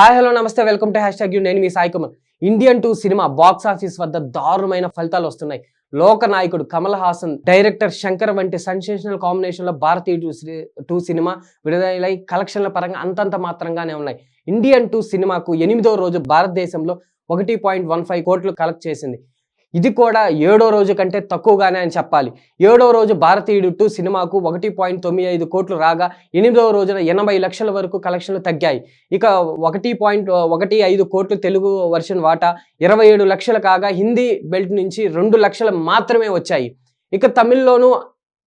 Hi hello నమస్తే welcome to hashtag U. నేను మీ Sai Kumar. Indian two cinema box office వద్ద దారుణమైన ఫలితాలు వస్తున్నాయి. లోక నాయకుడు కమల్ హాసన్ డైరెక్టర్ శంకర్ వంటి సెన్సేషనల్ కాంబినేషన్లో భారతీయ టూ సి- టూ సినిమా విడుదలై కలెక్షన్ల పరంగా అంతంత మాత్రంగానే ఉన్నాయి. ఇండియన్ టూ సినిమాకు ఎనిమిదో రోజు భారతదేశంలో ఒకటి పాయింట్ వన్ ఫైవ్ కోట్లు కలెక్ట్ చేసింది. ఇది కూడా ఏడో రోజు కంటే తక్కువగానే అని చెప్పాలి. ఏడో రోజు భారతీయుడు టూ సినిమాకు ఒకటి పాయింట్ తొమ్మిది ఐదు కోట్లు రాగా ఎనిమిదవ రోజున ఎనభై లక్షల వరకు కలెక్షన్లు తగ్గాయి. ఇక ఒకటి పాయింట్ ఒకటి ఐదు కోట్లు తెలుగు వర్షన్ వాటా ఇరవై ఏడు లక్షలు కాగా హిందీ బెల్ట్ నుంచి రెండు లక్షలు మాత్రమే వచ్చాయి. ఇక తమిళ్ళోనూ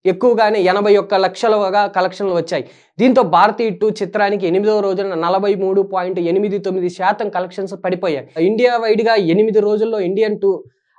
ఎక్కువగానే ఎనభై ఒక్క లక్షలుగా కలెక్షన్లు వచ్చాయి. దీంతో భారతీయ టూ చిత్రానికి ఎనిమిదవ రోజున నలభై మూడు పాయింట్ ఎనిమిది తొమ్మిది శాతం కలెక్షన్స్ పడిపోయాయి. ఇండియా వైడ్గా ఎనిమిది రోజుల్లో ఇండియన్ టూ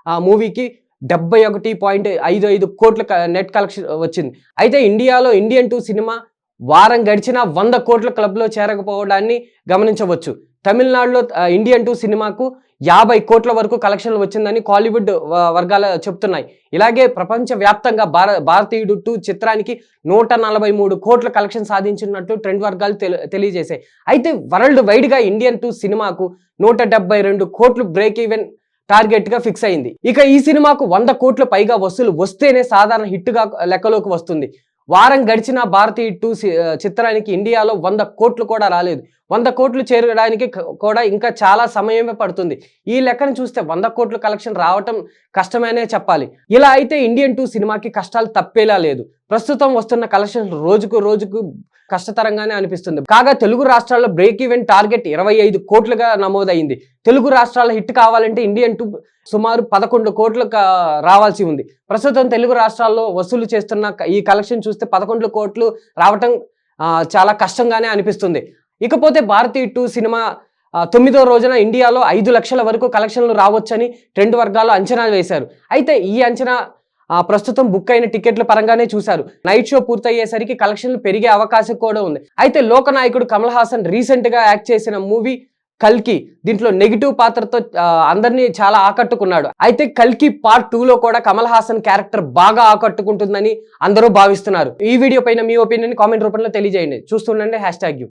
ఆ మూవీకి డెబ్బై ఒకటి పాయింట్ ఐదు ఐదు కోట్ల నెట్ కలెక్షన్ వచ్చింది. అయితే ఇండియాలో ఇండియన్ టూ సినిమా వారం గడిచినా వంద కోట్ల క్లబ్లో చేరకపోవడాన్ని గమనించవచ్చు. తమిళనాడులో ఇండియన్ టూ సినిమాకు యాభై కోట్ల వరకు కలెక్షన్లు వచ్చిందని కాలీవుడ్ వర్గాలు చెప్తున్నాయి. ఇలాగే ప్రపంచవ్యాప్తంగా భార భారతీయుడు టూ చిత్రానికి నూట నలభై మూడు కోట్ల కలెక్షన్ సాధించినట్లు ట్రెండ్ వర్గాలు తెలి- తెలియజేశాయి. అయితే వరల్డ్ వైడ్గా ఇండియన్ టూ సినిమాకు నూట డెబ్బై రెండు కోట్లు బ్రేక్ ఈవెన్ టార్గెట్గా ఫిక్స్ అయింది. ఇక ఈ సినిమాకు వంద కోట్ల పైగా వసూలు వస్తేనే సాధారణ హిట్గా లెక్కలోకి వస్తుంది. వారం గడిచిన భారతీయ టూ చిత్రానికి ఇండియాలో వంద కోట్లు కూడా రాలేదు. వంద కోట్లు చేరడానికి కూడా ఇంకా చాలా సమయమే పడుతుంది. ఈ లెక్కను చూస్తే వంద కోట్లు కలెక్షన్ రావటం కష్టమనే చెప్పాలి. ఇలా అయితే ఇండియన్ టూ సినిమాకి కష్టాలు తప్పేలా లేదు. ప్రస్తుతం వస్తున్న కలెక్షన్ రోజుకు రోజుకు కష్టతరంగానే అనిపిస్తుంది. కాగా తెలుగు రాష్ట్రాల్లో బ్రేక్ ఈవెన్ టార్గెట్ ఇరవై ఐదు కోట్లుగా నమోదైంది తెలుగు రాష్ట్రాల హిట్ కావాలంటే ఇండియన్ టూ సుమారు పదకొండు కోట్లు రావాల్సి ఉంది. ప్రస్తుతం తెలుగు రాష్ట్రాల్లో వసూలు చేస్తున్న ఈ కలెక్షన్ చూస్తే పదకొండు కోట్లు రావటం చాలా కష్టంగానే అనిపిస్తుంది. ఇకపోతే భారతీయ టూ సినిమా తొమ్మిదో రోజున ఇండియాలో ఐదు లక్షల వరకు కలెక్షన్లు రావచ్చని ట్రెండ్ వర్గాలు అంచనా వేశారు. అయితే ఈ అంచనా ప్రస్తుతం బుక్ అయిన టికెట్ల పరంగానే చూశారు. నైట్ షో పూర్తయ్యేసరికి కలెక్షన్లు పెరిగే అవకాశం కూడా ఉంది. అయితే లోకనాయకుడు కమల్ హాసన్ రీసెంట్గా యాక్ట్ చేసిన మూవీ కల్కి దీంట్లో నెగిటివ్ పాత్రతో అందరినీ చాలా ఆకట్టుకున్నాడు. అయితే కల్కి పార్ట్ టూ లో కూడా కమల్ హాసన్ క్యారెక్టర్ బాగా ఆకట్టుకుంటుందని అందరూ భావిస్తున్నారు. ఈ వీడియో పైన మీ ఒపీనియన్ కామెంట్ రూపంలో తెలియజేయండి. చూస్తుండండి హ్యాష్ ట్యాగ్ యూ